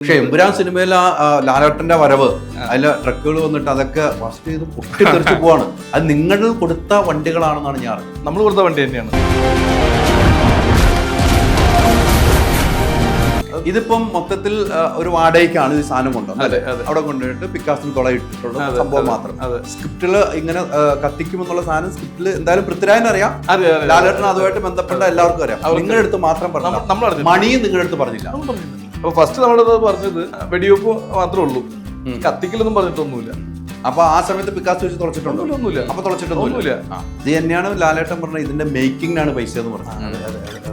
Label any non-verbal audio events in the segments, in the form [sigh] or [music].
പക്ഷെ എമ്പുരാൻ സിനിമയിൽ ആ ലാലേട്ടന്റെ വരവ് അതിലെ ട്രക്കുകൾ വന്നിട്ട് അതൊക്കെ ഫസ്റ്റ് ചെയ്ത് പൊട്ടിത്തെറിച്ച് [laughs] പോവാണ്. അത് നിങ്ങൾ കൊടുത്ത വണ്ടികളാണെന്നാണ് ഞാൻ അറിഞ്ഞത്. നമ്മൾ കൊടുത്ത വണ്ടി തന്നെയാണ്. ഇതിപ്പം മൊത്തത്തിൽ ഒരു വാടകയ്ക്കാണ് ഈ സാധനം കൊണ്ടുവന്നത് അതെ. അവിടെ കൊണ്ടുപോയിട്ട് പിക്കാസിന് തുള ഇട്ടിട്ടുള്ള സംഭവം മാത്രം. സ്ക്രിപ്റ്റിൽ ഇങ്ങനെ കത്തിക്കുമെന്നുള്ള സാധനം സ്ക്രിപ്റ്റിൽ എന്തായാലും പൃഥ്വിരാജിന് അറിയാം. ലാലേട്ടൻ അതുമായിട്ട് ബന്ധപ്പെട്ട എല്ലാവർക്കും അറിയാം. നിങ്ങളുടെ അടുത്ത് മാത്രം പറഞ്ഞു മണിയും നിങ്ങളുടെ അടുത്ത് പറഞ്ഞില്ല. അപ്പൊ ഫസ്റ്റ് നമ്മളത് പറഞ്ഞത് വെടിവെപ്പ് മാത്രമേ ഉള്ളൂ. കത്തിക്കലൊന്നും പറഞ്ഞിട്ടൊന്നുമില്ല. അപ്പൊ ആ സമയത്ത് പിക്കാസ് വെച്ച് തുളച്ചിട്ടുണ്ടോ? ഒന്നുമില്ല. അപ്പൊ തുളച്ചിട്ടൊന്നുമില്ല. ഇത് തന്നെയാണ് ലാലേട്ടൻ പറഞ്ഞത് ഇതിന്റെ മേക്കിംഗിനാണ് പൈസ എന്ന് പറഞ്ഞത്.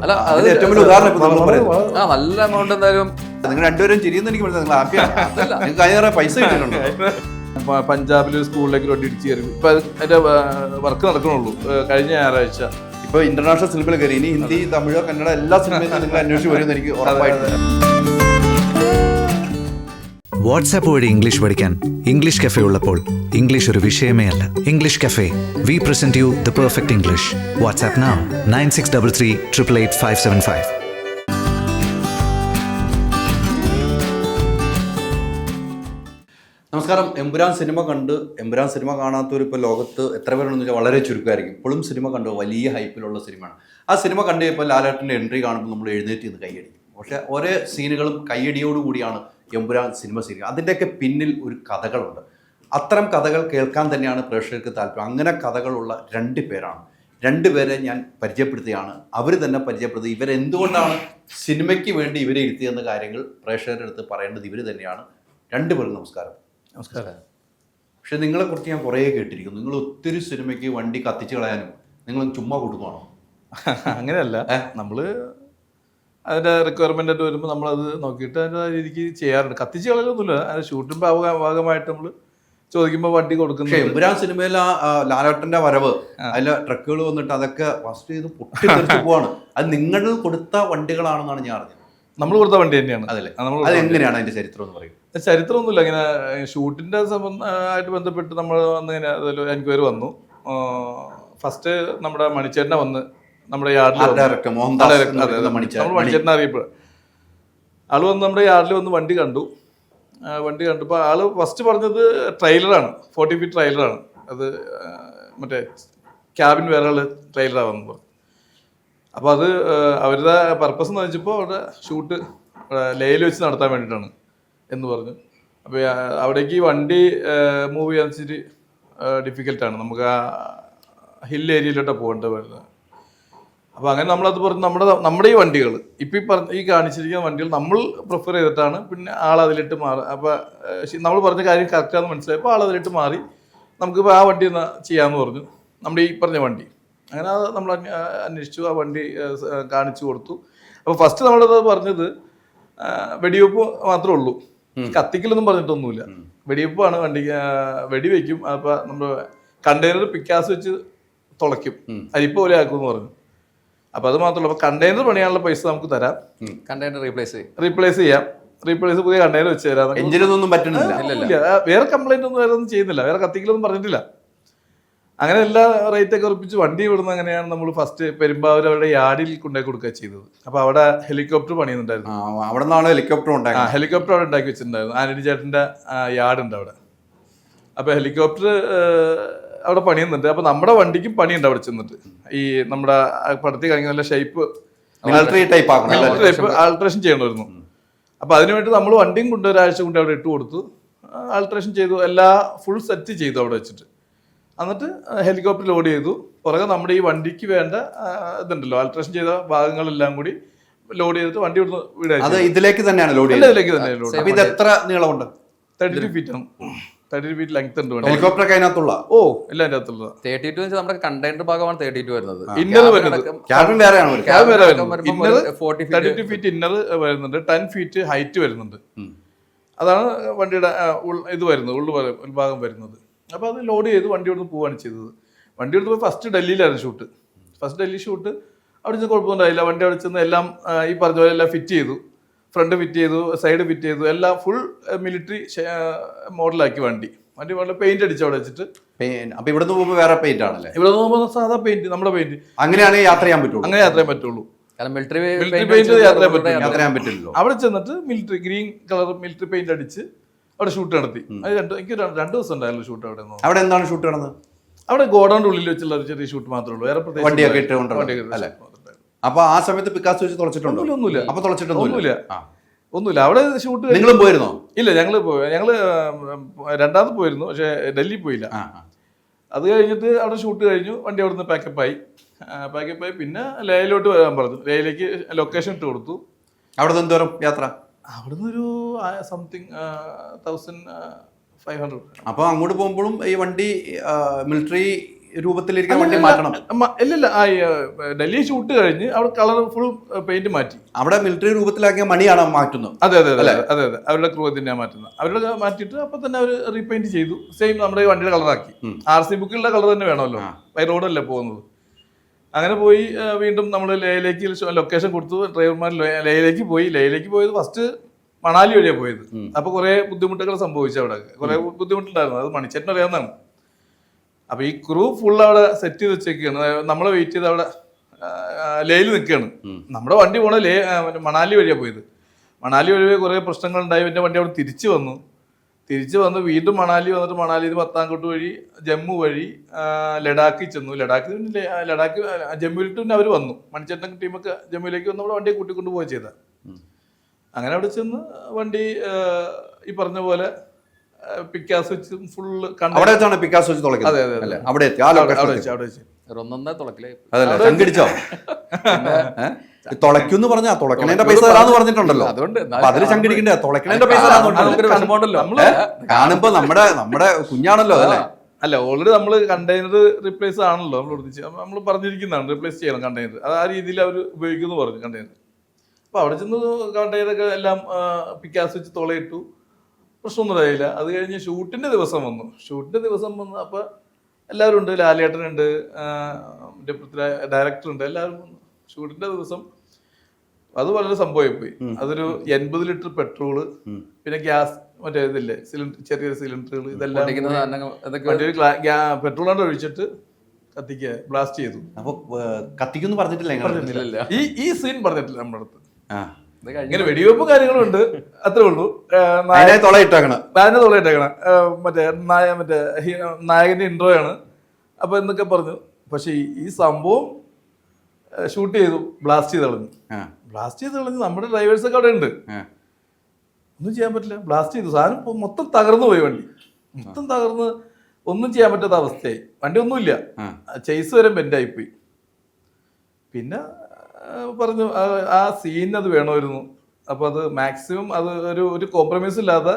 അല്ല അത് ഏറ്റവും വലിയ ഉദാഹരണം ഇപ്പൊ നമ്മൾ പറയുന്നത്. ആ നല്ല എമൗണ്ട് എന്തായാലും. നിങ്ങൾ രണ്ടുപേരും ചിരിയെന്ന് എനിക്ക് മനസ്സിലായി. നിങ്ങൾ ഹാപ്പിയാണ് നിങ്ങൾക്ക് കഴിഞ്ഞ തവണ പൈസ കിട്ടിയിട്ടുണ്ടോ? പഞ്ചാബിൽ സ്കൂളിലേക്ക് വണ്ടി ഇടിച്ച് കയറി. ഇപ്പൊ അത് അതിന്റെ വർക്ക് നടക്കണുള്ളൂ. കഴിഞ്ഞ ഞായറാഴ്ച. ഇപ്പൊ ഇന്റർനാഷണൽ സിനിമയിൽ കയറി. ഇനി ഹിന്ദി തമിഴ് കന്നഡ എല്ലാ സിനിമയിലും നിങ്ങൾ അന്വേഷിച്ച് വരുമെന്ന് എനിക്ക് ഉറപ്പായിട്ടുണ്ട് വാട്സാപ്പ് വഴി ഇംഗ്ലീഷ് പഠിക്കാൻ ഇംഗ്ലീഷ് കഫേ ഉള്ളപ്പോൾ ഇംഗ്ലീഷ് ഒരു വിഷയമേ അല്ല. English cafe we present you the perfect English WhatsApp now nine six double three triple eight five seven five നമസ്കാരം. എമ്പുരാൻ സിനിമ കണ്ട് എമ്പുരാൻ സിനിമ കാണാത്തവർ ഇപ്പോൾ ലോകത്ത് എത്ര പേരുണ്ടെന്ന് വെച്ചാൽ വളരെ ചുരുക്കമായിരിക്കും. ഇപ്പോഴും സിനിമ കണ്ടു വലിയ ഹൈപ്പിലുള്ള സിനിമയാണ്. ആ സിനിമ കണ്ട് ഇപ്പോൾ ലാലേട്ടന്റെ എൻട്രി കാണുമ്പോൾ നമ്മൾ എഴുന്നേറ്റ് നിന്ന് കൈയടിക്കും. പക്ഷേ ഓരോ സീനുകളും കൈയടിയോട് കൂടിയാണ് എമ്പുരാൻ സിനിമ സീരിയൽ അതിന്റെയൊക്കെ പിന്നിൽ ഒരു കഥകളുണ്ട്. അത്തരം കഥകൾ കേൾക്കാൻ തന്നെയാണ് പ്രേക്ഷകർക്ക് താല്പര്യം. അങ്ങനെ കഥകളുള്ള രണ്ട് പേരാണ്. രണ്ട് പേരെ ഞാൻ പരിചയപ്പെടുത്തുകയാണ്. അവർ തന്നെ പരിചയപ്പെടുത്തി ഇവരെന്തുകൊണ്ടാണ് സിനിമയ്ക്ക് വേണ്ടി ഇവരെ ഇരുത്തിയെന്ന കാര്യങ്ങൾ പ്രേക്ഷകരുടെ അടുത്ത് പറയേണ്ടത് ഇവർ തന്നെയാണ്. രണ്ടുപേർക്കും നമസ്കാരം. നമസ്കാരം. പക്ഷേ നിങ്ങളെക്കുറിച്ച് ഞാൻ കുറേ കേട്ടിരിക്കുന്നു. നിങ്ങൾ ഒത്തിരി സിനിമയ്ക്ക് വണ്ടി കത്തിച്ച് കളയാനും നിങ്ങൾ ചുമ്മാ കൊടുക്കുവാണോ [laughs] അങ്ങനെയല്ല. നമ്മൾ അതിന്റെ റിക്വയർമെന്റ് ആയിട്ട് വരുമ്പോൾ നമ്മളത് നോക്കിയിട്ട് അതിന്റെ രീതിക്ക് ചെയ്യാറുണ്ട്. കത്തിച്ച് കളയൊന്നുമില്ല. അതിന്റെ ഷൂട്ടിന്റെ ഭാഗ ഭാഗമായിട്ട് നമ്മൾ ചോദിക്കുമ്പോൾ വണ്ടി കൊടുക്കുന്നത് കൊടുക്കുന്നു എമ്പുരാൻ സിനിമയിൽ ആ ലാലേട്ടന്റെ ലാലേട്ടന്റെ വരവ് അതിലെ ട്രക്കുകൾ വന്നിട്ട് അതൊക്കെ ഫസ്റ്റ് ചെയ്ത് പൊട്ടിത്തെറിച്ച് പോവാണ്. അത് നിങ്ങൾ കൊടുത്ത വണ്ടികളാണെന്നാണ് ഞാൻ അറിഞ്ഞത്. നമ്മൾ കൊടുത്ത വണ്ടി തന്നെയാണ്. അതല്ലേ? നമ്മൾ എങ്ങനെയാണ് അതിന്റെ ചരിത്രം എന്ന് പറയും ചരിത്രമൊന്നുമില്ല. ഇങ്ങനെ ഷൂട്ടിന്റെ ആയിട്ട് ബന്ധപ്പെട്ട് നമ്മൾ വന്ന് ഇങ്ങനെ എൻക്വയറി വന്നു. ഫസ്റ്റ് നമ്മുടെ മണിച്ചേട്ടനെ വന്ന് നമ്മുടെ യാർഡിൽ ഡയറക്ടർ മോഹൻദാസ് എന്ന് പറയുന്ന മണിച്ചേട്ടൻ. നമ്മൾ മണിച്ചേട്ടനെ അറിയപ്പെടും. ആൾ വന്ന് നമ്മുടെ യാർഡിൽ വന്ന് വണ്ടി കണ്ടു. വണ്ടി കണ്ടപ്പോൾ ആൾ ഫസ്റ്റ് പറഞ്ഞത് ട്രെയിലറാണ് ഫോർട്ടി ഫീറ്റ് ട്രെയിലറാണ് അത് മറ്റേ ക്യാബിൻ വേറെ ഉള്ള ട്രെയിലറാണെന്ന് പറഞ്ഞു. അപ്പോൾ അത് അവരുടെ പർപ്പസ് എന്ന് വെച്ചപ്പോൾ അവിടെ ഷൂട്ട് ലേയിൽ വെച്ച് നടത്താൻ വേണ്ടിയിട്ടാണ് എന്ന് പറഞ്ഞു. അപ്പോൾ അവിടേക്ക് ഈ വണ്ടി മൂവ് ചെയ്യാൻ വെച്ചിട്ട് ഡിഫിക്കൽട്ടാണ് നമുക്ക് ആ ഹിൽ ഏരിയയിലോട്ടാണ് പോകേണ്ടത്. വരുന്നത് അപ്പോൾ അങ്ങനെ നമ്മളത് പറഞ്ഞ് നമ്മുടെ നമ്മുടെ ഈ വണ്ടികൾ ഇപ്പം ഈ പറഞ്ഞ ഈ കാണിച്ചിരിക്കുന്ന വണ്ടികൾ നമ്മൾ പ്രിഫർ ചെയ്തിട്ടാണ് പിന്നെ ആൾ അതിലിട്ട് മാറി അപ്പോൾ നമ്മൾ പറഞ്ഞ കാര്യം കറക്റ്റാന്ന് മനസ്സിലായപ്പോൾ ആൾ അതിലിട്ട് മാറി നമുക്കിപ്പോൾ ആ വണ്ടി എന്നാ ചെയ്യാമെന്ന് പറഞ്ഞു നമ്മുടെ ഈ പറഞ്ഞ വണ്ടി. അങ്ങനെ അത് നമ്മൾ അന്വേഷിച്ചു ആ വണ്ടി കാണിച്ചു കൊടുത്തു. അപ്പോൾ ഫസ്റ്റ് നമ്മളത് പറഞ്ഞത് വെടിവെപ്പ് മാത്രമേ ഉള്ളൂ. കത്തിക്കലൊന്നും പറഞ്ഞിട്ടൊന്നുമില്ല. വെടിവെപ്പാണ് വണ്ടി വെടിവെക്കും അപ്പോൾ നമ്മൾ കണ്ടെയ്നർ പിക്കാസ് വെച്ച് തുളയ്ക്കും. അരിപ്പ പോലെ ആക്കുമെന്ന് പറഞ്ഞു. അപ്പോൾ അത് മാത്രമല്ല അപ്പോൾ കണ്ടെയ്നർ പണിയാനുള്ള പൈസ നമുക്ക് തരാം. കണ്ടെയ്നർ റീപ്ലേസ് ചെയ്യും. റീപ്ലേസ് ചെയ്യാം. റീപ്ലേസ് പുതിയ കണ്ടെയ്നർ വെച്ച് തരാം. എഞ്ചിനൊന്നും പറ്റുന്നില്ല. വേറെ കംപ്ലൈന്റ് ഒന്നും വേറെ ഒന്നും ചെയ്യുന്നില്ല. വേറെ കത്തിക്കലൊന്നും പറഞ്ഞിട്ടില്ല. അങ്ങനെ എല്ലാ റേറ്റ് ഒക്കെ ഉറപ്പിച്ച് വണ്ടി വിടുന്ന അങ്ങനെയാണ് നമ്മൾ ഫസ്റ്റ് പെരുമ്പാവൂർ അവരുടെ യാർഡിൽ കൊണ്ടുപോയി കൊടുക്കുക ചെയ്തത്. അപ്പോൾ അവിടെ ഹെലികോപ്റ്റർ പണിയുന്നുണ്ടായിരുന്നു. ആ, അവിടെ നിന്നാണ് ഹെലികോപ്റ്റർ ഉണ്ടായിരുന്നു ഉണ്ടായത് ഹെലികോപ്റ്റർ അവിടെ ഉണ്ടാക്കി വെച്ചിട്ടുണ്ടായിരുന്നു. ആന്റണി ചേട്ടന്റെ യാർഡ് ഉണ്ട് അവിടെ. അപ്പൊ ഹെലികോപ്റ്റർ അവിടെ പണിയുന്നുണ്ട്. അപ്പൊ നമ്മുടെ വണ്ടിക്കും പണിയുണ്ട് അവിടെ ചെന്നിട്ട്. ഈ നമ്മുടെ പടത്തി പടത്തിൽ കഴിഞ്ഞ നല്ല ഷേപ്പ് ടൈപ്പ് ആൾട്രേഷൻ ചെയ്യണമായിരുന്നു. അപ്പൊ അതിനുവേണ്ടി നമ്മൾ വണ്ടിയും കൊണ്ട് ഒരാഴ്ച കൊണ്ട് അവിടെ ഇട്ട് കൊടുത്തു. ആൾട്രേഷൻ ചെയ്തു. എല്ലാ ഫുൾ സെറ്റ് ചെയ്തു അവിടെ വെച്ചിട്ട്. എന്നിട്ട് ഹെലികോപ്റ്റർ ലോഡ് ചെയ്തു. പുറകെ നമ്മുടെ ഈ വണ്ടിക്ക് വേണ്ട ഇതുണ്ടല്ലോ. ആൾട്രേഷൻ ചെയ്ത ഭാഗങ്ങളെല്ലാം കൂടി ലോഡ് ചെയ്തിട്ട് വണ്ടി ഇവിടുന്ന് വീടായി ഇതിലേക്ക് തന്നെയാണ് ലോഡ് ചെയ്തത്. ഇതിലേക്ക് തന്നെയാണ് ലോഡ് ഇത് എത്ര നീളമുണ്ട്? തേർട്ടി ടു ഫീറ്റ് ആണ്. തേർട്ടി ഫീറ്റ് ലെങ്ത് ഉണ്ട് വണ്ടി? ഹെലികോപ്റ്റർ അതിനകത്തുള്ള? ഓ എല്ലാം അതിന്റെ അകത്തുള്ളത് തേർട്ടി ടു നമ്മുടെ കണ്ടെയ്നർ ഭാഗമാണ് തേർട്ടി ടു വരുന്നത്. ഇന്നർ വരുന്നത്. ക്യാബിൻ വേറെയാണ് വരുന്നത്. അടക്കം ഇന്നർ ഒരു 40 feet thirty two feet inner വരുന്നുണ്ട്. ടെൻ ഫീറ്റ് ഹൈറ്റ് വരുന്നുണ്ട്. അതാണ് വണ്ടിയുടെ ആ, ഉൾ- ഇത് വരുന്നത് ഉള്ളു ഭാഗം- ഉൾഭാഗം വരുന്നത്. അപ്പോൾ അത് ലോഡ് ചെയ്ത് വണ്ടി കൊടുത്ത് പോവാണ് ചെയ്തത്. വണ്ടി എടുത്ത് പോയി ഫസ്റ്റ് ഡൽഹിയിലായിരുന്നു ഷൂട്ട് ഫസ്റ്റ് ഡൽഹി ഷൂട്ട് അവിടെ ചെന്ന് കുഴപ്പമൊന്നുണ്ടായില്ല വണ്ടി അവിടെ ചെന്ന് എല്ലാം ആ, ഈ പറഞ്ഞ പോലെ എല്ലാം ഫിറ്റ് ചെയ്തു. ഫ്രണ്ട് ഫിറ്റ് ചെയ്തു സൈഡ് ഫിറ്റ് ചെയ്തു എല്ലാം ഫുൾ മിലിറ്ററി മോഡലാക്കി വണ്ടി. വണ്ടി വേണ്ട പെയിന്റ് അടിച്ച് അവിടെ വെച്ചിട്ട്. അപ്പൊ ഇവിടെ പോകുമ്പോൾ വേറെ പെയിന്റ് ആണല്ലേ? ഇവിടെ നോക്കുമ്പോൾ സാധാ പെയിന്റ് നമ്മുടെ പെയിന്റ് അങ്ങനെയാണെങ്കിൽ യാത്ര ചെയ്യാൻ പറ്റുള്ളൂ. അങ്ങനെ യാത്ര ചെയ്യാൻ പറ്റുള്ളൂ. മിലിറ്ററി യാത്ര ചെയ്യാൻ ചെയ്യാൻ പറ്റില്ലല്ലോ. അവിടെ ചെന്നിട്ട് military green colour military paint അടിച്ച് അവിടെ ഷൂട്ട് നടത്തി. അത് രണ്ട് എനിക്ക് രണ്ട് ദിവസം ഉണ്ടായിരുന്നു ഷൂട്ട് അവിടെ നിന്ന്. അവിടെ എന്താണ് ഷൂട്ട് നടന്നത്? അവിടെ ഗോഡൌണിന്റെ ഉള്ളിൽ വെച്ചുള്ള ഒരു ചെറിയ ഷൂട്ട് മാത്രമേ ഉള്ളൂ. വേറെ പ്രത്യേകിച്ച് വണ്ടിയൊക്കെ ഇട്ടുകൊണ്ടുള്ള, വണ്ടിയൊക്കെ അല്ലേ? അപ്പൊ ആ സമയത്ത് പിക്കാസ് വെച്ച് തുളച്ചിട്ടുണ്ടോ? ഒന്നുമില്ല, ഒന്നുമില്ല. അപ്പൊ തുളച്ചിട്ടൊന്നുമില്ല. ഒന്നുമില്ല. ഒന്നുമില്ല. അവിടെ ഷൂട്ട് നിങ്ങളും പോയിരുന്നോ? ഇല്ല ഞങ്ങൾ ഞങ്ങൾ ഞങ്ങൾ രണ്ടാമത് പോയിരുന്നു പക്ഷെ ഡൽഹി പോയില്ല. അത് കഴിഞ്ഞിട്ട് അവിടെ ഷൂട്ട് കഴിഞ്ഞു വണ്ടി അവിടുന്ന് പാക്കപ്പ് പാക്കപ്പായി. പാക്കപ്പ് ആയി പിന്നെ ലേയിലോട്ട് വരാൻ പറഞ്ഞു. ലേയിലേക്ക് ലൊക്കേഷൻ ഇട്ട് കൊടുത്തു. അവിടെ നിന്ന് എന്തോരം യാത്ര? അവിടുന്ന് ഒരു സംതിങ് തൗസൻഡ് ഫൈവ് ഹൺഡ്രഡ് അപ്പൊ അങ്ങോട്ട് പോകുമ്പോഴും ഈ വണ്ടി മിലിറ്ററി രൂപത്തിലിരിക്കാൻ വണ്ടി മാറ്റണം. ഇല്ലില്ല ഡൽഹി ഷൂട്ട് കഴിഞ്ഞ് അവിടെ കളർ ഫുൾ പെയിന്റ് മാറ്റി. അവിടെ മിലിറ്ററി രൂപത്തിലാക്കിയ മണിയാണ് മാറ്റുന്നത്. അതെ അതെ അതെ അതെ അതെ. അവരുടെ ക്രൂ തന്നെയാണ് മാറ്റുന്നത്. അവരുടെ മാറ്റിയിട്ട് അപ്പൊ തന്നെ അവർ റീപെയിന്റ് ചെയ്തു. സെയിം നമ്മുടെ വണ്ടിയുടെ കളറാക്കി ആർ സി ബുക്കിലുള്ള കളർ തന്നെ വേണമല്ലോ. ബൈ റോഡല്ലേ പോകുന്നത്. അങ്ങനെ പോയി വീണ്ടും നമ്മൾ ലേയിലേക്ക് ലൊക്കേഷൻ കൊടുത്തു. ഡ്രൈവർമാർ ലേയിലേക്ക് പോയി. ലേയിലേക്ക് പോയത് ഫസ്റ്റ് മണാലി വഴിയാണ് പോയത്. അപ്പൊ കുറെ ബുദ്ധിമുട്ടുകൾ സംഭവിച്ചു അവിടെ. കുറെ ബുദ്ധിമുട്ടുണ്ടായിരുന്നു. അത് മണിച്ചേട്ടൻ അറിയാവുന്നതാണ് അപ്പൊ ഈ ക്രൂ ഫുൾ അവിടെ സെറ്റ് ചെയ്ത് വെച്ചേക്കാണ്. നമ്മളെ വെയിറ്റ് ചെയ്ത് അവിടെ ലേയിൽ നിൽക്കുകയാണ് നമ്മുടെ വണ്ടി പോണ ലേ മണാലി വഴിയാണ് പോയത്. മണാലി വഴി കുറെ പ്രശ്നങ്ങൾ ഉണ്ടായി. പിന്നെ വണ്ടി അവിടെ തിരിച്ചു വന്നു. തിരിച്ചു വന്ന് വീണ്ടും മണാലി വന്നിട്ട് മണാലിയിൽ പത്താംകോട്ട് വഴി ജമ്മു വഴി ലഡാക്കിൽ ചെന്നു. ലഡാക്കിൽ ലഡാക്ക് ജമ്മുവിലിട്ട് പിന്നെ അവർ വന്നു. മണിച്ചേട്ടൻ ടീമൊക്കെ ജമ്മുവിലേക്ക് വന്ന് നമ്മുടെ വണ്ടിയെ കൂട്ടിക്കൊണ്ട് പോവുക ചെയ്ത. അങ്ങനെ അവിടെ ചെന്ന് വണ്ടി ഈ പറഞ്ഞ പോലെ ഫുള്ള് അവിടെ വെച്ചാണ് അതെ, അതെ, അതെ. അല്ലേ? അവിടെ എത്തി ആ അവിടെ ലൊക്കേഷൻ വെച്ച് അവിടെ വെച്ച്. ഒന്നൊന്നേ തുളക്കില്ലേ അതല്ലേ ചങ്കിടിച്ചോ തുളയ്ക്കുന്ന് പറഞ്ഞാ തുളക്കണേന്റെ പൈസ തരാന്ന് പറഞ്ഞിട്ടുണ്ടല്ലോ. അതുകൊണ്ട് ചങ്കിടിക്കണ്ടേ തുളക്കണേന്റെ പൈസ കാണുമ്പോ നമ്മുടെ നമ്മുടെ കുഞ്ഞാണല്ലോ അല്ലേ അല്ല ഓൾറെഡി നമ്മൾ കണ്ടെയ്നർ റീപ്ലേസ് ആണല്ലോ നമ്മൾ ഉദ്ദേശിച്ച് നമ്മൾ പറഞ്ഞിരിക്കുന്നതാണ് റീപ്ലേസ് ചെയ്യണം കണ്ടെയ്നർ അത് ആ രീതിയിൽ അവർ ഉപയോഗിക്കുന്നു പറഞ്ഞു കണ്ടെയ്നർ അപ്പോൾ അവിടെ ചെന്ന് കണ്ടെയ്നറൊക്കെ എല്ലാം പിക്കാസ് വെച്ച് തുളയിട്ടു. പ്രശ്നമൊന്നും ഉണ്ടായില്ല. അത് കഴിഞ്ഞ് ഷൂട്ടിന്റെ ദിവസം വന്നു. ഷൂട്ടിന്റെ ദിവസം വന്ന് അപ്പോൾ എല്ലാവരും ഉണ്ട്. ലാലേട്ടനുണ്ട്. ഡയറക്ടറുണ്ട് മറ്റേ എല്ലാവരും വന്നു. ഷൂട്ടിന്റെ ദിവസം അത് വളരെ സംഭവമായി പോയി അതൊരു എൺപത് ലിറ്റർ പെട്രോൾ പിന്നെ ഗ്യാസ് മറ്റേ ഇതില്ലേ സിലിണ്ടർ ചെറിയ സിലിണ്ടറുകൾ ഇതെല്ലാം പെട്രോൾ കൊണ്ട് ഒഴിച്ചിട്ട് കത്തിക്കുക ബ്ലാസ്റ്റ് ചെയ്തു. അപ്പൊ കത്തിക്കുന്നു പറഞ്ഞിട്ടില്ല ഈ ഈ സീൻ പറഞ്ഞിട്ടില്ല നമ്മുടെ അടുത്ത്. ഇങ്ങനെ വെടിവെപ്പ് കാര്യങ്ങളും ഉണ്ട് അത്രേ ഉള്ളൂ. നായനെ നായ- തുള ഇട്ടേക്കണം നായനെ മറ്റേ നായ മറ്റേ നായകന്റെ ഇൻട്രോ ആണ് അപ്പൊ എന്നൊക്കെ പറഞ്ഞു? പക്ഷെ ഈ- സംഭവം ഷൂട്ട് ചെയ്തു. ബ്ലാസ്റ്റ് ചെയ്ത് കളഞ്ഞു ബ്ലാസ്റ്റ് ചെയ്ത് കളഞ്ഞു നമ്മുടെ ഡ്രൈവേഴ്സ് ഒക്കെ അവിടെ ഉണ്ട്. ഒന്നും ചെയ്യാൻ പറ്റില്ല. ബ്ലാസ്റ്റ് ചെയ്തു. സാധനം മൊത്തം തകർന്നു പോയി വണ്ടി. മൊത്തം തകർന്ന് ഒന്നും ചെയ്യാൻ പറ്റാത്ത അവസ്ഥയായി. വണ്ടി ഒന്നുമില്ല ചെയ്സ് ചേസ് വരെ ബെൻഡായി പോയി. പിന്നെ പറഞ്ഞു ആ- സീൻ അത് വേണമായിരുന്നു. അപ്പൊ അത് മാക്സിമം അത് ഒരു ഒരു കോംപ്രമൈസ് ഇല്ലാതെ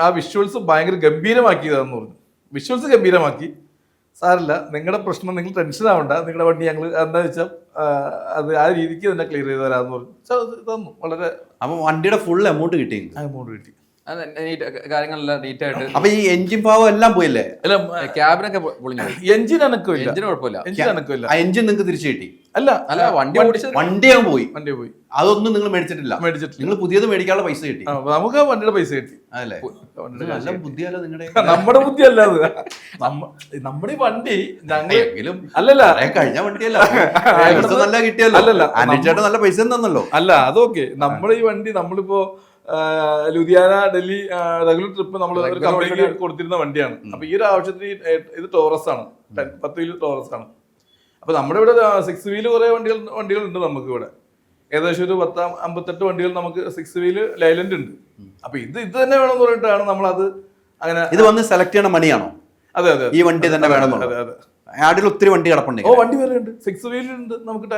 ആ വിഷ്വൽസ് ഭയങ്കര ഗംഭീരമാക്കിയതാന്ന് പറഞ്ഞു. വിഷ്വൽസ് ഗംഭീരമാക്കി. സാറില്ല നിങ്ങളുടെ പ്രശ്നം നിങ്ങൾ ടെൻഷൻ ആവണ്ട. നിങ്ങളുടെ വണ്ടി ഞങ്ങൾ എന്താ വെച്ചാൽ അത് ആ രീതിക്ക് തന്നെ ക്ലിയർ ചെയ്ത് തരാമെന്ന് പറഞ്ഞു. തന്നു. വളരെ അപ്പൊ വണ്ടിയുടെ ഫുൾ എമൗണ്ട് കിട്ടി എമൗണ്ട് കിട്ടി. കാര്യങ്ങളെല്ലാം നീറ്റ് ആയിട്ട് അപ്പൊ ഈ എഞ്ചിൻ ഭാവം എല്ലാം പോയില്ലേ? അല്ല ക്യാബിനൊക്കെ പൊളിഞ്ഞു എഞ്ചിൻ എഞ്ചിൻ എഞ്ചിന് കുഴപ്പമില്ല. എഞ്ചിൻ അനക്കമില്ല ആ എഞ്ചിൻ നിങ്ങൾക്ക് തിരിച്ചു കിട്ടി. അല്ല അല്ല വണ്ടി ഓടിച്ചത് വണ്ടി അങ്ങ് പോയി. വണ്ടി പോയി. അതൊന്നും നിങ്ങൾ മേടിച്ചിട്ടില്ല. മേടിച്ചിട്ടില്ല. നിങ്ങൾ പുതിയത് മേടിക്കാനുള്ള പൈസ കിട്ടി. ആ, അപ്പൊ നമുക്ക് വണ്ടിയുടെ പൈസ കിട്ടി. അതല്ലേ വണ്ടിയുടെ ഇത് നല്ല. ബുദ്ധിയല്ലോ നിങ്ങളുടെ [laughs] നമ്മുടെ ബുദ്ധി അല്ല അത്. നമ്മ- നമ്മുടെ ഈ വണ്ടി ഞങ്ങൾ എങ്കിലും അല്ലല്ല. കുറെ കഴിഞ്ഞ വണ്ടിയല്ല പൈസ [laughs] നല്ല കിട്ടിയല്ലോ. അല്ലല്ല, ആന്റണി ചേട്ടൻ നല്ല പൈസ തന്നല്ലോ. അല്ല അതൊക്കെ. നമ്മുടെ ഈ വണ്ടി നമ്മളിപ്പോ ലുധിയാന ഡൽഹി റെഗുലർ ട്രിപ്പ് നമ്മൾ ഒരു കമ്പനിക്ക് കൊടുത്തിരുന്ന വണ്ടിയാണ്. അപ്പൊ ഈ ഒരു ആവശ്യത്തിന് ഇത് ടോറസ് ആണ്. പത്ത് വീൽ ടോറസ് ആണ്. അപ്പൊ നമ്മുടെ ഇവിടെ സിക്സ് വീൽ കുറെ വണ്ടികൾ വണ്ടികളുണ്ട് നമുക്ക് ഇവിടെ. ഏകദേശം ഒരു പത്ത് അമ്പത്തെട്ട് വണ്ടികൾ നമുക്ക് സിക്സ് വീൽ ലൈലൻഡ് ഉണ്ട്. അപ്പൊ ഇത് ഇത് തന്നെ വേണമെന്ന് പറഞ്ഞിട്ടാണ് നമ്മൾ അത് അങ്ങനെ ഇത് വന്ന് സെലക്ട് ചെയ്യണ മണിയാണോ? അതെ അതെ. ഈ വണ്ടി തന്നെ വേണം അതെ അതെ. ആഡിൽ ഒത്തിരി വണ്ടി കിടപ്പുണ്ട് ഓ വണ്ടി വേറെ ഉണ്ട്. സിക്സ് വീലുണ്ട് നമുക്ക്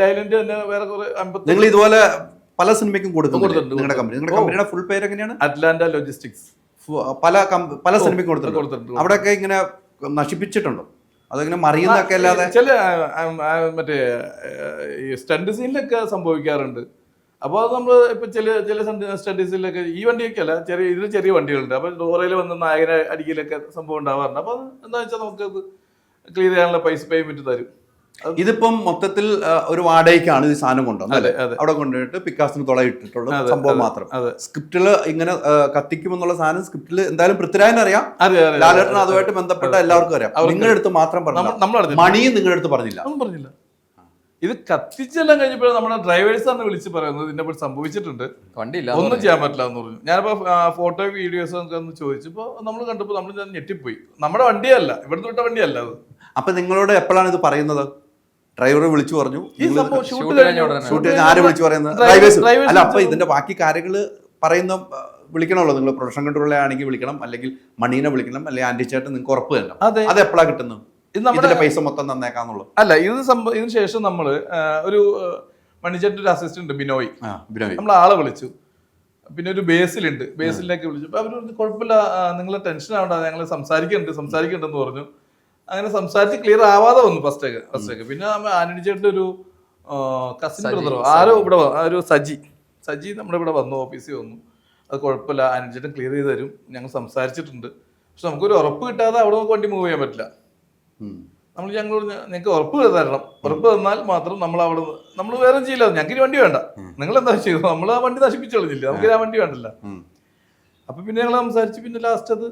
ലൈലൻഡ് തന്നെ വേറെ കുറെ നിങ്ങൾ ഇതുപോലെ പല സിനിമയ്ക്കും കൊടുക്കുന്നുണ്ട് നിങ്ങളുടെ കമ്പനി നിങ്ങളുടെ. കമ്പനിയുടെ ഫുൾ പേര് എങ്ങനെയാണ്? അറ്റ്ലാന്റ ലോജിസ്റ്റിക്സ് പല പല സിനിമയ്ക്കും കൊടുത്തിട്ടുണ്ട്. അവിടെയൊക്കെ ഇങ്ങനെ നശിപ്പിച്ചിട്ടുണ്ടോ? അതങ്ങനെ മറിയുന്നൊക്കെ അല്ലാതെ? ചില മറ്റേ ഈ സ്റ്റണ്ട് സീനിലൊക്കെ സംഭവിക്കാറുണ്ട്. അപ്പോൾ അത് നമ്മൾ ഇപ്പൊ ചില ചില സ്റ്റഡി സീനിലൊക്കെ ഈ വണ്ടിയൊക്കെ അല്ല ചെറിയ ഇതിൽ ചെറിയ വണ്ടികളുണ്ട്. അപ്പൊ ഡോറയിൽ വന്ന് നായകനെ അടിക്കലൊക്കെ സംഭവം ഉണ്ടാവാറുണ്ട്. അപ്പൊ അത് എന്താ വെച്ചാൽ നമുക്ക് അത് ക്ലിയർ ചെയ്യാനുള്ള പൈസ പേയ്മെന്റ് തരും. ഇതിപ്പം മൊത്തത്തിൽ ഒരു വാടകയ്ക്കാണ് ഈ സാധനം കൊണ്ടുവന്നത്. അവിടെ കൊണ്ടുപോയിട്ട് പിക്കാസിന് തുള ഇട്ടിട്ടുള്ള സംഭവം മാത്രം. സ്ക്രിപ്റ്റിൽ സ്ക്രിപ്റ്റിൽ ഇങ്ങനെ കത്തിക്കുമെന്നുള്ള സാധനം സ്ക്രിപ്റ്റിൽ എന്തായാലും പൃഥ്വിരാജിന് അറിയാം. ലാലേട്ടൻ. അതുമായിട്ട് ബന്ധപ്പെട്ട എല്ലാവർക്കും അറിയാം. നിങ്ങളുടെ അടുത്ത് മാത്രം പറഞ്ഞു മണിയും നിങ്ങളുടെ അടുത്ത് പറഞ്ഞില്ല. പറഞ്ഞില്ല. ഇത് കത്തിച്ചെല്ലാം കഴിഞ്ഞപ്പോൾ നമ്മുടെ ഡ്രൈവേഴ്സ് ആണ് വിളിച്ച് പറയുന്നത് ഇതിന്റെ പോലെ സംഭവിച്ചിട്ടുണ്ട്. വണ്ടിയില്ല ഇല്ല ഒന്നും ചെയ്യാൻ പറ്റില്ല എന്ന് പറഞ്ഞു. ഞാനിപ്പോ ഫോട്ടോ വീഡിയോസ് ഒക്കെ ഒന്ന് ചോദിച്ചപ്പോ നമ്മൾ കണ്ടപ്പോൾ നമ്മൾ ഞാൻ ഞെട്ടിപ്പോയി. നമ്മുടെ വണ്ടിയല്ല ഇവിടുന്ന് വിട്ട വണ്ടിയല്ല അത്. അപ്പൊ നിങ്ങളോട് എപ്പോഴാണ് ഇത് പറയുന്നത്? ഡ്രൈവർ വിളിച്ചു പറഞ്ഞു. ഷൂട്ട് കഴിഞ്ഞ ചെയ്ത് ആര് വിളിച്ചു പറയുന്നത്? ഡ്രൈവേഴ്സ്. അല്ല അപ്പൊ ഇതിന്റെ ബാക്കി കാര്യങ്ങൾ പറയുന്ന വിളിക്കണമല്ലോ. നിങ്ങൾ പ്രൊഡക്ഷൻ കൺട്രോളെ ആണെങ്കിൽ വിളിക്കണം അല്ലെങ്കിൽ മണീനെ വിളിക്കണം അല്ലെങ്കിൽ ആന്റി ചേട്ടൻ നിങ്ങൾക്ക് ഉറപ്പ് തരണം. അതെ. എപ്പോഴാണ് കിട്ടുന്നത്? ഇതിന്റെ പൈസ മൊത്തം തന്നേക്കാന്നുള്ളത് അല്ല ഇത് സംഭവം ഇതിന് ശേഷം നമ്മൾ ഒരു മണിച്ചേട്ടൻ ഒരു അസിസ്റ്റന്റ് ബിനോയ്. ബിനോയ്. നമ്മൾ ആളെ വിളിച്ചു. പിന്നെ ഒരു ബേസിലുണ്ട്. ബേസിലേക്ക് വിളിച്ചു. അപ്പൊ അവർ കുഴപ്പമില്ല നിങ്ങളെ ടെൻഷൻ ആവണ്ട ഞങ്ങൾ സംസാരിക്കുന്നുണ്ട് സംസാരിക്കുന്നുണ്ടെന്ന് പറഞ്ഞു. അങ്ങനെ സംസാരിച്ച് ക്ലിയർ ആവാതെ വന്നു ഫസ്റ്റ് ഒക്കെ ഫസ്റ്റ് ഒക്കെ. പിന്നെ ആന്റണി ചേട്ടന്റെ ഒരു കസിൻ ബ്രദറോ ആരോ ഇവിടെ ഒരു സജി. സജി നമ്മുടെ ഇവിടെ വന്നു ഓഫീസിൽ വന്നു. അത് കുഴപ്പമില്ല. ആന്റണി ചേട്ടൻ ക്ലിയർ ചെയ്ത് തരും. ഞങ്ങൾ സംസാരിച്ചിട്ടുണ്ട്. പക്ഷെ നമുക്കൊരു ഉറപ്പ് കിട്ടാതെ അവിടെ നമുക്ക് വണ്ടി മൂവ് ചെയ്യാൻ പറ്റില്ല. നമ്മൾ ഞങ്ങളോട് നിങ്ങൾക്ക് ഉറപ്പ് തരണം. ഉറപ്പ് തന്നാൽ മാത്രം നമ്മൾ അവിടെ നമ്മൾ വേറെ ചെയ്യില്ല. ഞങ്ങൾക്ക് വണ്ടി വേണ്ട. നിങ്ങൾ എന്താ ചെയ്തു നമ്മൾ ആ വണ്ടി നശിപ്പിച്ചു കളഞ്ഞില്ല നമുക്ക് ആ. വണ്ടി വേണ്ടല്ല. അപ്പൊ പിന്നെ ഞങ്ങൾ സംസാരിച്ച് പിന്നെ ലാസ്റ്റ് അത്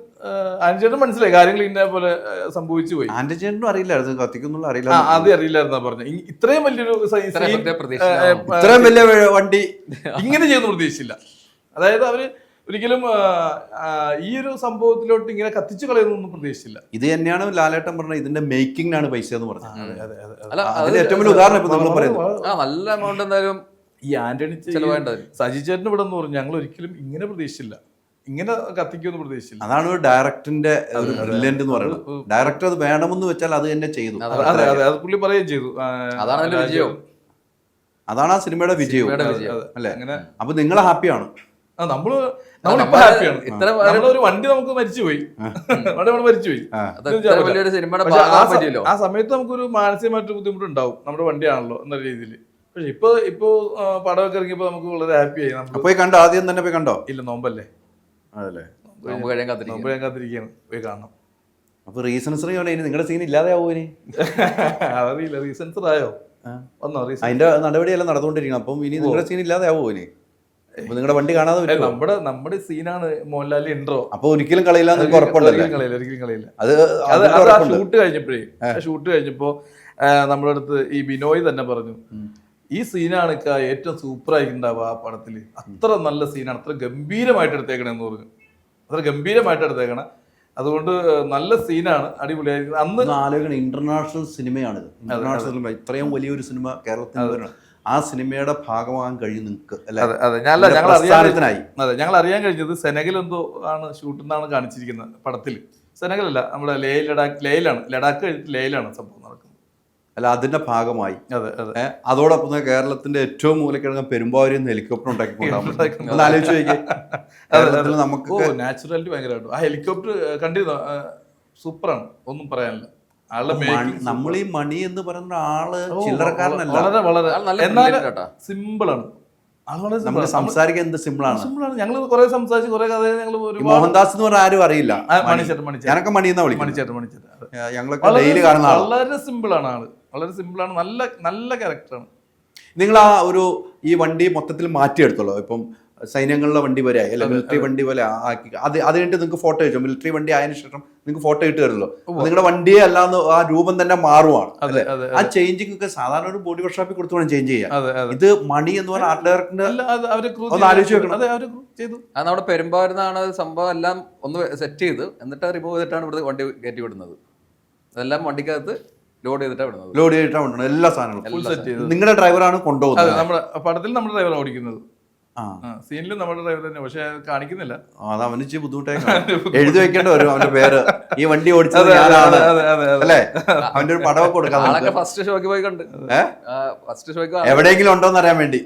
അനുചേട്ടൻ മനസ്സിലായി. കാര്യങ്ങൾ ഇന്നേ പോലെ സംഭവിച്ചു പോയി. ആന്റി ചേട്ടനും അറിയില്ലായിരുന്നു കത്തിക്കുന്നുള്ള അറിയില്ല അത് അറിയില്ലായിരുന്നാ പറഞ്ഞു ഇത്രയും വലിയൊരു പ്രതീക്ഷയില്ല. ഇത്രയും വലിയ വണ്ടി. ഇങ്ങനെ ചെയ്യുന്ന പ്രതീക്ഷിച്ചില്ല. അതായത് അവർ ഒരിക്കലും ഈ ഒരു സംഭവത്തിലോട്ട് ഇങ്ങനെ കത്തിച്ചു കളയുന്നൊന്നും പ്രതീക്ഷിച്ചില്ല. ഇത് തന്നെയാണ് ലാലേട്ടൻ പറഞ്ഞത് ഇതിന്റെ മേക്കിംഗിനാണ് പൈസ എന്ന് പറഞ്ഞത് അതെ അതെ അതെ. അതിന് ഏറ്റവും വലിയ ഉദാഹരണം ഇപ്പൊ നമ്മൾ പറയുന്നത്. ആ നല്ല എമൗണ്ട് എന്തായാലും ഈ ആന്റണി സജിചേട്ടൻ ചെലവായിട്ടുണ്ട്. സജി ചേട്ടൻ ഇവിടെ എന്ന് പറഞ്ഞു ഞങ്ങൾ ഒരിക്കലും ഇങ്ങനെ പ്രതീക്ഷിച്ചില്ല. ഇങ്ങനെ കത്തിക്കുമെന്ന് പ്രതീക്ഷിച്ചില്ല. അതാണ് ഒരു ഡയറക്ടറിന്റെ ഒരു ബ്രില്യന്റ് എന്ന് പറയുന്നത്. ഡയറക്ടർ അത് വേണമെന്ന് വെച്ചാൽ അത് തന്നെ ചെയ്തു. അതെ, അതെ അതെ. പുള്ളി പറയുകയും ചെയ്തു. അതാണ് അതിന്റെ വിജയം. അതാണ് ആ സിനിമയുടെ വിജയവും. അല്ലേ? അങ്ങനെ അപ്പൊ നിങ്ങൾ ഹാപ്പിയാണ്? ആ, നമ്മൾ നമ്മളിപ്പോ ഹാപ്പിയാണ്. ഇത്ര ഒരു വണ്ടി നമുക്ക് മരിച്ചുപോയി. [laughs] വണ്ടി നമ്മൾ മരിച്ചുപോയി. ആ. സമയത്ത് നമുക്കൊരു മാനസികമായിട്ട് ബുദ്ധിമുട്ടുണ്ടാവും. നമ്മുടെ വണ്ടിയാണല്ലോ എന്ന രീതിയിൽ പക്ഷെ ഇപ്പൊ ഇപ്പൊ പടമൊക്കെ ഇറങ്ങിയപ്പോ നമുക്ക് വളരെ ഹാപ്പിയായി. ആയി പോയി കണ്ടോ? ആദ്യം തന്നെ പോയി കണ്ടോ? ഇല്ല നോമ്പല്ലേ? അതല്ലേ നമുക്ക് കഴിയാൻ കാത്തിരിക്കും നോമ്പ് കാത്തിരിക്കുകയാണ്. പോയി കാണണം. അപ്പൊ ഇനി? നിങ്ങളുടെ സീൻ ഇല്ലാതെ ആവോ ഇനി? [laughs] അതറിയില്ല. റീസൺസർ ആയോ വന്നോ റീസൺ അതിന്റെ നടപടിയെല്ലാം നടന്നുകൊണ്ടിരിക്കണം. അപ്പം ഇനി നിങ്ങളുടെ സീൻ ഇല്ലാതെ ആവോ ഇനി നിങ്ങളുടെ വണ്ടി കാണാതെ പറ്റുമോ? നമ്മുടെ നമ്മുടെ സീനാണ് മോഹൻലാലിന്റെ ഇൻട്രോ അപ്പൊ ഒരിക്കലും കളയില്ല ഉറപ്പുണ്ടല്ലേ? ഒരിക്കലും കളയില്ല ഒരിക്കലും കളയില്ല. അത് അത് അതിന്റെ അത് ആ ഉറപ്പുണ്ട്. ഷൂട്ട് കഴിഞ്ഞപ്പോഴേ ഷൂട്ട് കഴിഞ്ഞപ്പോ ആ, നമ്മുടെ അടുത്ത് ഈ ബിനോയ് തന്നെ പറഞ്ഞു. ഈ സീനാണ് ഏറ്റവും സൂപ്പർ ആയിട്ടുണ്ടാവുക ആ പടത്തിൽ അത്ര നല്ല സീനാണ്. അത്ര ഗംഭീരമായിട്ട് എടുത്തേക്കണേ എന്ന് പറഞ്ഞു. അത്ര ഗംഭീരമായിട്ട് എടുത്തേക്കണം. അതുകൊണ്ട് നല്ല സീനാണ്. അടിപൊളിയായിരിക്കും. അന്ന് ആലോചിക്കണം ഇന്റർനാഷണൽ സിനിമയാണിത് ഇന്റർനാഷണൽ സിനിമ ഇത്രയും വലിയൊരു സിനിമ കേരളത്തിൽ ആ സിനിമയുടെ ഭാഗമാകാൻ കഴിയും നിങ്ങൾക്ക് അതെ ഞങ്ങൾ അതെ ഞങ്ങൾ അറിയാൻ കഴിഞ്ഞത് സെനഗൽ എന്തോ ആണ് ഷൂട്ട് എന്നാണ് കാണിച്ചിരിക്കുന്നത് പടത്തിൽ സെനഗലല്ല നമ്മുടെ ലേ ലഡാക്ക് ലേയിലാണ്. ലഡാക്ക് കഴിഞ്ഞിട്ട് ലേയിലാണ് സംഭവം. അല്ല അതിന്റെ ഭാഗമായി. അതെ അതെ. അതോടൊപ്പം തന്നെ കേരളത്തിന്റെ ഏറ്റവും മൂലക്കിഴങ്ങ് പെരുമ്പാവൂരിൽ നിന്ന് ഹെലികോപ്റ്റർ ഉണ്ടാക്കിക്കൊണ്ടാകും ആലോചിച്ച് കേരളത്തിൽ നമുക്ക് നാച്ചുറാലിറ്റി ഭയങ്കരമായിട്ടും. ആ ഹെലികോപ്റ്റർ കണ്ടിരുന്നോ? സൂപ്പറാണ്. ഒന്നും പറയാനില്ല. നമ്മൾ ഈ മണി എന്ന് പറയുന്ന ആൾ ചില്ലറക്കാരനല്ല. വളരെ വളരെ. എന്നാൽ brilliant നമുക്ക് സംസാരിക്കാൻ എന്ത് സിമ്പിൾ ആണ്? സിമ്പിൾ ആണ്. ഞങ്ങൾ കുറെ സംസാരിച്ച് കുറെ കഥ ഞങ്ങൾ മോഹൻദാസ് എന്ന് പറഞ്ഞാൽ ആരും അറിയില്ല. മണിച്ചേട്ടൻ മണിച്ചേട്ടൻ. ഞാനൊക്കെ മണിയെന്നാ വിളിക്കും മണിച്ചേട്ടൻ മണിച്ചേട്ടൻ. ഞങ്ങളൊക്കെ ഡെയിലി കാണുന്ന വളരെ സിമ്പിൾ ആണ് ആൾ. വളരെ സിമ്പിൾ ആണ്. നല്ല നല്ല ക്യാരക്ടറാണ് നിങ്ങൾ ആ ഒരു ഈ വണ്ടി മൊത്തത്തിൽ മാറ്റിയെടുത്തോളൂ. ഇപ്പം സൈന്യങ്ങളിലെ വണ്ടി വരെ അല്ലെ? മിലിറ്ററി വണ്ടി പോലെ ആക്കി. അത് അത് കഴിഞ്ഞിട്ട് നിങ്ങൾക്ക് ഫോട്ടോ കിട്ടും മിലിറ്ററി വണ്ടി ആയതിനു ശേഷം നിങ്ങൾക്ക് ഫോട്ടോ ഇട്ട് തരുമല്ലോ നിങ്ങളുടെ വണ്ടിയെ അല്ലാന്ന് ആ രൂപം തന്നെ മാറുവാണ്. അല്ലെ? ആ ചേഞ്ചിങ് ഒക്കെ സാധാരണ ഒരു ബോഡി വർക്ക്ഷോപ്പിൽ കൊടുത്തു വേണം ചേഞ്ച് അതെ ഇത് മണി എന്ന് പറഞ്ഞ ആർട്ട് ഡയറക്ടറിന്റെ അല്ല അവർ ക്രൂസ് ഒന്ന് ആലോചിച്ച് വെക്കണം അതെ ചെയ്തു. അത് നമ്മുടെ പെരുമ്പാവൂരിന്നാണ് സംഭവം എല്ലാം ഒന്ന് സെറ്റ് ചെയ്ത് എന്നിട്ട് റിമൂവ് ചെയ്തിട്ടാണ് ഇവിടുത്തെ വണ്ടി കയറ്റി വിടുന്നത്. അതെല്ലാം വണ്ടിക്കകത്ത് ലോഡ് ചെയ്തിട്ടാണ് വിടുന്നത്. ലോഡ് ചെയ്തിട്ടാണ് എല്ലാ സാധനങ്ങളും. ഫുൾ സെറ്റ് ചെയ്തു. നിങ്ങളുടെ ഡ്രൈവറാണ് അതെ കൊണ്ടുപോകുന്നത്. നമ്മുടെ പടത്തിൽ നമ്മുടെ ഡ്രൈവറാണ് ഓടിക്കുന്നത്. സീനിലും നമ്മുടെ ഡ്രൈവർ തന്നെ പക്ഷെ കാണിക്കുന്നില്ല. അത് അവന് ഇച്ചിരി ബുദ്ധിമുട്ടായി എഴുതി വെക്കേണ്ട വരും അവന്റെ പേര്. ഈ വണ്ടി ഓടിച്ചത്. അല്ലേ? അവന്റെ ഒരു പടവൊക്കെ കൊടുക്കാം ഫസ്റ്റ് ഷോക്ക് പോയി കണ്ട്. ഫസ്റ്റ് ഷോക്ക് എവിടെയെങ്കിലും ഉണ്ടോന്ന് അറിയാൻ വേണ്ടി.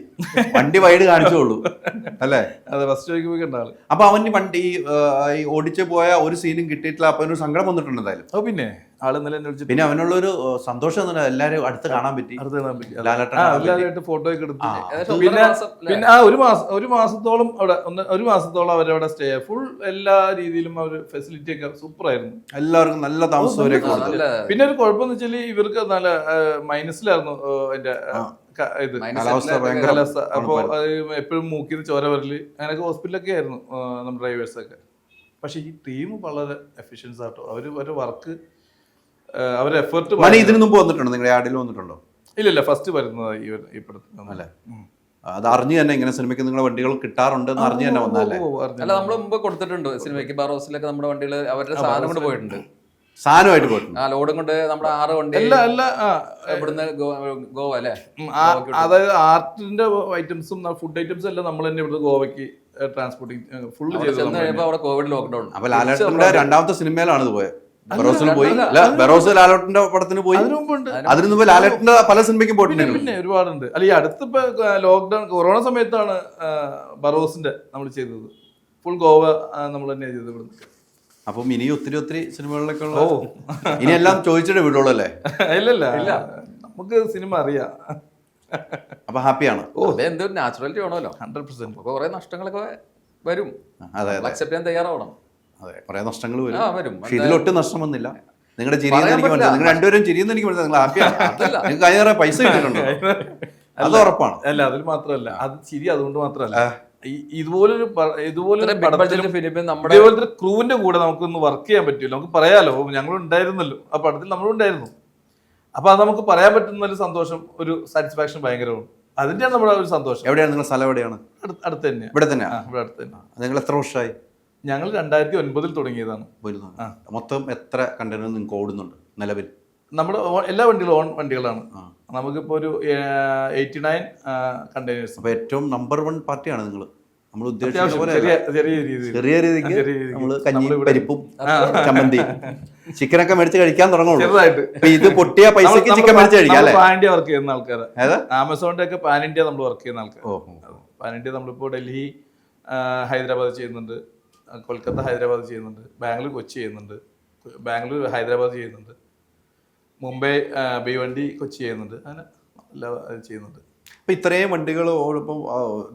വണ്ടി വൈഡ് കാണിച്ചോളൂ. അല്ലേ? അതെ ഫസ്റ്റ് ഷോക്ക് പോയി കണ്ട ആൾ. അപ്പൊ അവന് വണ്ടി ഓടിച്ചു പോയ ഒരു സീനും കിട്ടിയിട്ടില്ല. അപ്പൊ ഒരു സങ്കടം വന്നിട്ടുണ്ട് എന്തായാലും. ഓ പിന്നെ? ആൾ ഇന്നലെ എന്നെ വിളിച്ചിട്ട് പിന്നെ അവനുള്ളൊരു സന്തോഷം എന്ന് പറഞ്ഞാൽ എല്ലാരും അടുത്ത് കാണാൻ പറ്റി അടുത്ത് കാണാൻ പറ്റി. അതെ. ലാലേട്ടനെ ആ, കാണാൻ പറ്റി. എല്ലാവരുമായിട്ട് ഫോട്ടോ ഒക്കെ എടുത്തു പിന്നെ മാസം അല്ലേ? പിന്നെ ആ ഒരു മാസം ഒരു മാസത്തോളം അവിടെ ഒന്ന് ഒരു മാസത്തോളം അവരവിടെ സ്റ്റേ ഫുൾ എല്ലാ രീതിയിലും അവർ ഫെസിലിറ്റി ഒക്കെ സൂപ്പർ ആയിരുന്നു എല്ലാവർക്കും നല്ല താമസം സൗകര്യമൊക്കെ ആ, കൊടുത്തു. നല്ല പിന്നെ ഒരു കുഴപ്പമെന്ന് വെച്ചാൽ ഇവർക്ക് നല്ല മൈനസിലായിരുന്നു എന്റെ ആ. ക- ഇത് Minus കാലാവസ്ഥ ആയിട്ടുള്ള ഭയങ്കര കാലാവസ്ഥ. എപ്പോഴും മൂക്കിന്ന് ചോര വരൽ അങ്ങനെയൊക്കെ ഹോസ്പിറ്റലൊക്കെ ആയിരുന്നു ആ, നമ്മുടെ ഡ്രൈവേഴ്സ് ഒക്കെ പക്ഷെ ഈ ടീം വളരെ എഫിഷ്യൻസ് ആട്ടോ അവർ ഒരു വർക്ക് അവരുടെ എഫേർട്ട് മണി ഇതിനു മുമ്പ് വന്നിട്ടുണ്ടോ? നിങ്ങളുടെ ആടിൽ വന്നിട്ടുണ്ടോ? ഇല്ല ഇല്ല ഫസ്റ്റ് വരുന്നത് ഈ പടത്തിൽ അല്ലേ? അത് അറിഞ്ഞു തന്നെ ഇങ്ങനെ സിനിമയ്ക്ക് നിങ്ങളുടെ വണ്ടികൾ കിട്ടാറുണ്ട് എന്ന് അറിഞ്ഞു തന്നെ വന്നല്ലേ അല്ല? നമ്മൾ മുമ്പ് കൊടുത്തിട്ടുണ്ട്. സിനിമയ്ക്ക് ബറോസിലൊക്കെ നമ്മുടെ വണ്ടികൾ അവരുടെ സാധനം കൊണ്ട് പോയിട്ടുണ്ട്. സാധനമായിട്ട് പോയിട്ടുണ്ട്. ആ ലോഡും കൊണ്ട് നമ്മുടെ ആറ് വണ്ടി അല്ല അല്ല ഇവിടുന്ന് ഗോവ അല്ലേ? അതായത് ആർട്ടിന്റെ ഐറ്റംസും ഫുഡ് ഐറ്റംസും എല്ലാം നമ്മൾ തന്നെ ഇവിടുന്ന് ഗോവയ്ക്ക് ട്രാൻസ്പോർട്ടിങ് ഫുൾ ചെയ്ത് അവിടെ കോവിഡ് ലോക്ക്ഡൌൺ അപ്പൊ ലാലേട്ടന്റെ രണ്ടാമത്തെ സിനിമയിലാണ് ഇത് പോയത് ബെറോസിൽ പോയി? ബെറോസ് ലാലേട്ടന്റെ പടത്തിന് പോയി? അതിനു മുമ്പ് ലാലോട്ടിന്റെ പല സിനിമയ്ക്കും പിന്നെ പോയിട്ടുണ്ട് പിന്നെ ഒരുപാടുണ്ട്. അല്ല ഈ അടുത്തിപ്പോ ലോക്ക്ഡൌൺ കൊറോണ സമയത്താണ് ബറോസിന്റെ നമ്മൾ ചെയ്തത്. ഫുൾ ഗോവ നമ്മൾ തന്നെ ചെയ്തത് ഇവിടുന്ന്. അപ്പം ഇനി ഒത്തിരി ഒത്തിരി സിനിമകളിലേക്കുള്ള ഇനി എല്ലാം ചോദിച്ചിട്ട് വിടുള്ളൂ അല്ലേ? ഇല്ലല്ല. നമുക്ക് സിനിമ അറിയാം. അപ്പൊ ഹാപ്പിയാണ്. ഓ. എന്തൊരു നാച്ചുറാലിറ്റി ആണല്ലോ ഹൺഡ്രഡ് പെർസെന്റ് കുറെ നഷ്ടങ്ങളൊക്കെ വരും. അതെ അതെ. അക്സെപ്റ്റ് ചെയ്യാൻ തയ്യാറാവണം. അതെ കുറേ നഷ്ടങ്ങൾ വരും. ആ വരും. പക്ഷെ ഇതിലൊട്ടും നഷ്ടം വന്നില്ല നിങ്ങളുടെ ചിരിയെന്ന് എനിക്ക് മനസ്സിലായി നിങ്ങൾ രണ്ടുപേരും ചിരിയെന്ന് എനിക്ക് മനസ്സിലായി. നിങ്ങൾ ഹാപ്പിയാണ്. നിങ്ങൾക്ക് കഴിഞ്ഞ പൈസ കിട്ടിയിട്ടുണ്ട്? [laughs] അത് ഉറപ്പാണ്. അല്ല അതിൽ മാത്രമല്ല. അത് ചിരി അതുകൊണ്ട് മാത്രമല്ല. ഈ- ഇതുപോലൊരു ഇതുപോലൊരു പടത്തിലും ബഡ്ജറ്റ് ഫിലിം നമ്മുടെ ഇതുപോലത്തെ ക്രൂവിന്റെ കൂടെ നമുക്കൊന്ന് വർക്ക് ചെയ്യാൻ പറ്റില്ല. നമുക്ക് പറയാലോ? ഞങ്ങൾ ഉണ്ടായിരുന്നല്ലോ. ആ പടത്തിൽ നമ്മൾ ഉണ്ടായിരുന്നു. അപ്പൊ അത് നമുക്ക് പറയാൻ പറ്റുന്ന ഒരു സന്തോഷം ഒരു സാറ്റിസ്ഫാക്ഷൻ ഭയങ്കരമാണ്. അതിന്റെയാണ് നമ്മുടെ ഒരു സന്തോഷം. എവിടെയാണ് നിങ്ങളുടെ സ്ഥലം എവിടെയാണ്? അടുത്ത് തന്നെ ഇവിടെ തന്നെ ഇവിടെ അടുത്ത് തന്നെ നിങ്ങൾ എത്ര വർഷമായി? ഞങ്ങൾ രണ്ടായിരത്തി ഒൻപതിൽ തുടങ്ങിയതാണ് മൊത്തം എത്ര കണ്ടെയ്നർ നിങ്ങൾക്ക് ഓടുന്നുണ്ട് നിലവിൽ? നമ്മുടെ ഓ- എല്ലാ വണ്ടികളും ഓൺ വണ്ടികളാണ്. നമുക്കിപ്പോൾ ഒരു എയ്റ്റി നയൻ കണ്ടെയ്നേഴ്സ് അപ്പോൾ ഏറ്റവും നമ്പർ വൺ പാർട്ടിയാണ് നിങ്ങൾ നമ്മൾ ഉദ്ദേശിച്ചത് പോലെ ചെറിയ ചെറിയ രീതിയിൽ. ചെറിയ രീതിക്ക് ചെറിയ രീതിക്ക്. നമ്മൾ കഞ്ഞി നമ്മളിവിടെ- പരിപ്പും ചമ്മന്തി. ചിക്കനൊക്കെ മേടിച്ച് കഴിക്കാൻ തുടങ്ങുള്ളൂ. ചെറുതായിട്ട്. അപ്പൊ ഇത് പൊട്ടിയ പൈസക്ക് ചിക്കൻ മേടിച്ച് കഴിക്കാം അല്ലേ? പാൻ ഇന്ത്യ വർക്ക് ചെയ്യുന്ന ആൾക്കാരാണ് ഏതാ? ആമസോണിന്റെ ഒക്കെ പാൻ ഇന്ത്യ നമ്മൾ വർക്ക് ചെയ്യുന്ന ആൾക്കാർ ഓ പാൻ ഇന്ത്യ നമ്മളിപ്പോൾ ഡൽഹി ആ, ഹൈദരാബാദ് ചെയ്യുന്നുണ്ട്. കൊൽക്കത്ത ഹൈദരാബാദ് ചെയ്യുന്നുണ്ട്. ബാംഗ്ലൂർ കൊച്ചി ചെയ്യുന്നുണ്ട്. ബാംഗ്ലൂർ ഹൈദരാബാദ് ചെയ്യുന്നുണ്ട്. മുംബൈ ഭീവണ്ടി കൊച്ചി ചെയ്യുന്നുണ്ട്. അങ്ങനെ എല്ലാ ചെയ്യുന്നുണ്ട്. അപ്പൊ ഇത്രയും വണ്ടികൾ ഓടുമ്പോൾ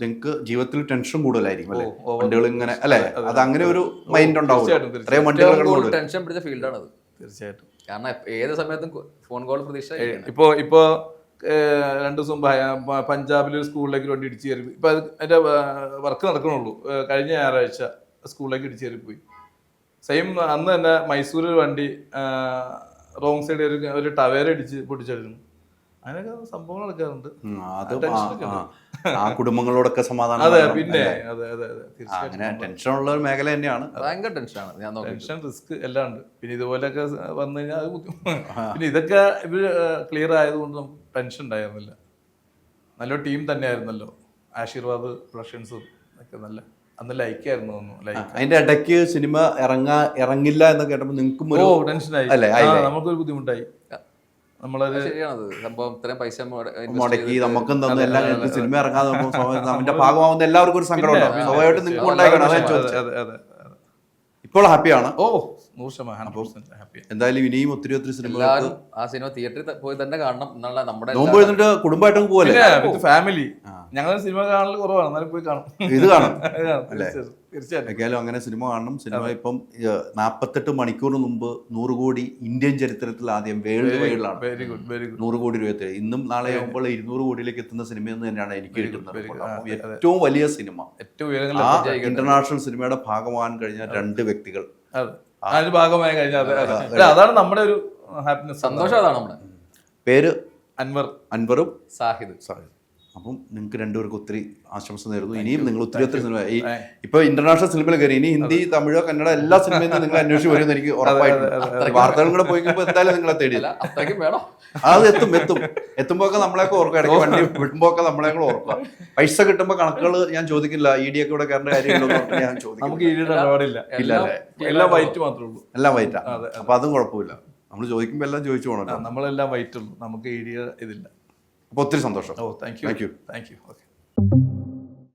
നിങ്ങൾക്ക് ജീവിതത്തിൽ ടെൻഷൻ കൂടുതലായിരിക്കും അല്ലേ? വണ്ടികൾ ഇങ്ങനെ അല്ലേ? അത് അങ്ങനെ ഒരു മൈൻഡ് ഉണ്ടാവും ഇത്രയും വണ്ടികൾ ടെൻഷൻ പിടിച്ച ഫീൽഡാണ് അത്. തീർച്ചയായിട്ടും. കാരണം ഏത് സമയത്തും ഫോൺ കോൾ പ്രതീക്ഷ ഇപ്പോ ഇപ്പൊ രണ്ടു ദിവസം പഞ്ചാബിലെ പഞ്ചാബിൽ ഒരു സ്കൂളിലേക്ക് വണ്ടി ഇടിച്ചു കയറി. ഇപ്പൊ അത് അതിന്റെ വർക്ക് നടക്കണുള്ളൂ. കഴിഞ്ഞ ഞായറാഴ്ച. സ്കൂളിലേക്ക് ഇടിച്ചു കയറി പോയി സെയിം അന്ന് തന്നെ മൈസൂർ ഒരു വണ്ടി റോങ് സൈഡ് ഒരു ഒരു ടവേര ഇടിച്ച് പൊട്ടിച്ചെടുക്കുന്നു അങ്ങനെയൊക്കെ സംഭവങ്ങൾ നടക്കാറുണ്ട്. ആ, കുടുംബങ്ങളോടൊക്കെ സമാധാനം അതെ പിന്നെ? അതെ അതെ അതെ അങ്ങനെ ടെൻഷൻ ഉള്ള ഒരു മേഖല തന്നെയാണ്. ഭയങ്കര ടെൻഷനാണ് ഞാൻ ടെൻഷൻ റിസ്ക് എല്ലാം ഉണ്ട്. പിന്നെ ഇതുപോലെയൊക്കെ വന്നു കഴിഞ്ഞാൽ അത് പിന്നെ ഇതൊക്കെ ഇവർ ക്ലിയർ ആയതുകൊണ്ട് നമുക്ക് ടെൻഷൻ ഉണ്ടായിരുന്നില്ല. നല്ലൊരു ടീം തന്നെയായിരുന്നല്ലോ. ആശീർവാദ് പ്രൊഡക്ഷൻസും ഒക്കെ നല്ല അന്ന് ലൈക്കായിരുന്നു തോന്നുന്നു ലൈക്ക് അതിന്റെ ഇടയ്ക്ക് സിനിമ ഇറങ്ങാ ഇറങ്ങില്ല എന്ന് കേട്ടപ്പോ നിങ്ങൾക്കും ഒരു ടെൻഷൻ ആയി അല്ലേ? നമുക്കൊരു ബുദ്ധിമുട്ടായി. സംഭവം ഇത്രയും പൈസ മുടക്കി നമുക്കും തന്നു എല്ലാം. സിനിമ ഇറങ്ങാതെ നമ്മുടെ [laughs] ഭാഗമാവുന്ന എല്ലാവർക്കും ഒരു സങ്കടം ഉണ്ടാവും പിന്നെ, നിങ്ങൾക്ക് ഉണ്ടായിക്കണം അതാ അതെ, ചോദിച്ചത് അതെ, അതെ, അതെ. ഇപ്പോൾ ഹാപ്പിയാണ്. ഓ നൂറ് ശതമാനം ഹാപ്പി എന്തായാലും ഇനിയും ഒത്തിരി ഒത്തിരി സിനിമ ആ സിനിമ തിയേറ്ററിൽ പോയി തന്നെ കാണണം എന്നുള്ള നമ്മുടെ നോമ്പ് എഴുന്നിട്ട് കുടുംബമായിട്ട് പോകല്ലേ ഫാമിലി ഞങ്ങൾ സിനിമ കാണൽ കുറവാണ്. എന്നാലും പോയി കാണും. ഇത് കാണും. [laughs] അല്ലേ? കാണും, തീർച്ചയായിട്ടും, അങ്ങനെ സിനിമ കാണണം. സിനിമ ഇപ്പം നാൽപ്പത്തെട്ട് മണിക്കൂറിന് മുമ്പ് നൂറ് കോടി ഇന്ത്യൻ ചരിത്രത്തിൽ ആദ്യം വേൾഡ് വൈഡിലാണ് വെരി ഗുഡ് വെരി ഗുഡ് നൂറ് കോടി രൂപ എത്തി ഇന്നും നാളെ ആകുമ്പോൾ ഇരുന്നൂറ് കോടിയിലേക്ക് എത്തുന്ന സിനിമ എന്ന് തന്നെയാണ് എനിക്ക് കിട്ടുന്നത്. ഏറ്റവും വലിയ സിനിമ. ഏറ്റവും. ഇന്റർനാഷണൽ സിനിമയുടെ ഭാഗമാകാൻ കഴിഞ്ഞ രണ്ട് വ്യക്തികൾ. ഭാഗമായി കഴിഞ്ഞാൽ അതാണ് നമ്മുടെ ഒരു ഹാപ്പിനെസ്. സന്തോഷം അതാണ് നമ്മുടെ. പേര്? അൻവർ. അൻവറും സാഹിദ്. സാഹിദ്. അപ്പം നിങ്ങൾക്ക് രണ്ടുപേർക്ക് ഒത്തിരി ആശംസ നേരുന്നു. ഇനിയും നിങ്ങൾ ഒത്തിരി ഒത്തിരി സിനിമ ഈ ഇപ്പൊ ഇന്റർനാഷണൽ സിനിമയിൽ കയറി ഇനി ഹിന്ദി തമിഴോ കന്നഡ എല്ലാ സിനിമയിൽ നിങ്ങൾ അന്വേഷിച്ച് വരുമെന്ന് എനിക്ക് ഉറപ്പായിട്ടുണ്ട്. വാർത്തകളും കൂടെ പോയി എന്തായാലും നിങ്ങളെ തേടിയില്ല അത് എത്തും എത്തും. എത്തുമ്പോ ഒക്കെ നമ്മളെയൊക്കെ ഓർക്കുക ഇടയ്ക്ക് വണ്ടി വിടുമ്പോ ഒക്കെ നമ്മളെ കൂടെ ഓർക്കുക പൈസ കിട്ടുമ്പോ കണക്കുകൾ ഞാൻ ചോദിക്കില്ല. ഇ ഡി ഒക്കെ ഇവിടെ കയറേണ്ട കാര്യമില്ലെന്ന് പറഞ്ഞ് ഞാൻ ചോദിക്കും ഇല്ല എല്ലാം വൈറ്റ് മാത്രമേ ഉള്ളൂ. എല്ലാം വൈറ്റാ അപ്പൊ അതും കുഴപ്പമില്ല. നമ്മൾ ചോദിക്കുമ്പോൾ എല്ലാം ചോദിച്ചു പോകണം നമ്മളെല്ലാം വൈറ്റുള്ളൂ നമുക്ക് ഏരിയ ഇതില്ല. അപ്പോൾ ഒത്തിരി സന്തോഷം thank you thank you thank you okay